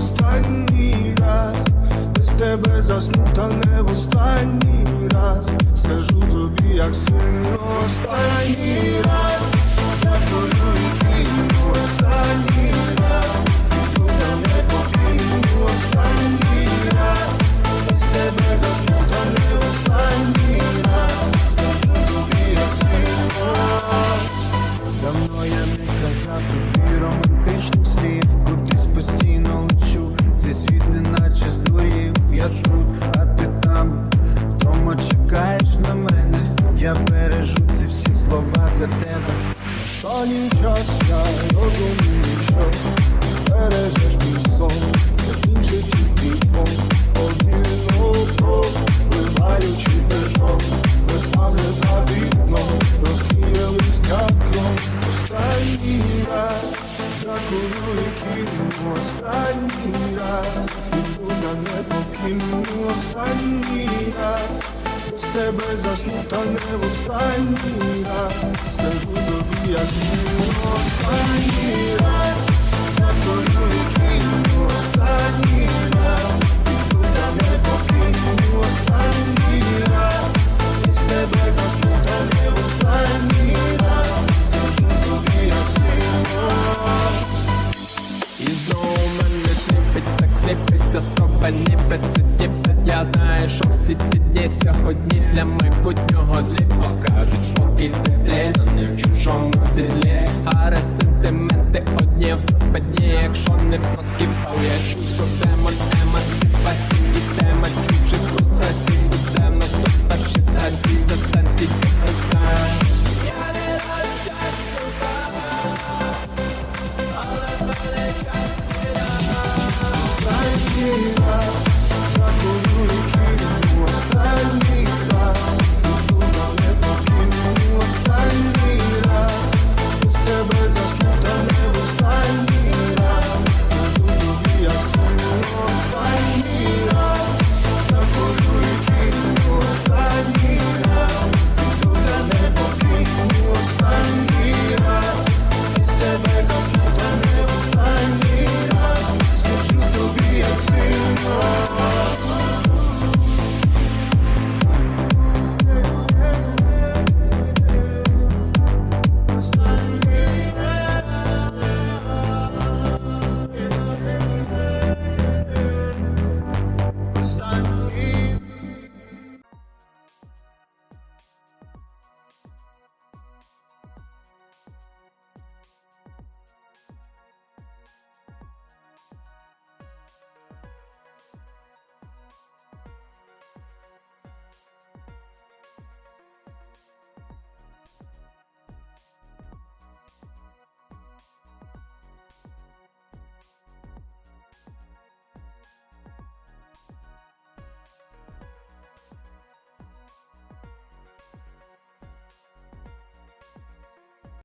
останній раз, без тебе заснута, не в останній раз. Скажу тобі, як сильно останній раз. Не казав тобі романтичних слів Кудись постійно лечу, цей світ неначе здурів Я тут, а ти там, вдома чекаєш на мене Я бережу ці всі слова для тебе. Останній час я розумію, що бережеш мій сон. Це інше Останній раз іду на небо кину Останній раз. З тебе засну, та не в останній раз. Скажу тобі, як останній раз це скептик Я знаю, що всі ці дні сьогодні для майбутнього злі. Покажуть спокій в теплі, но не в чужому селі, гаре, сентименти одні в западні, якщо не посіпав, я чув, що тему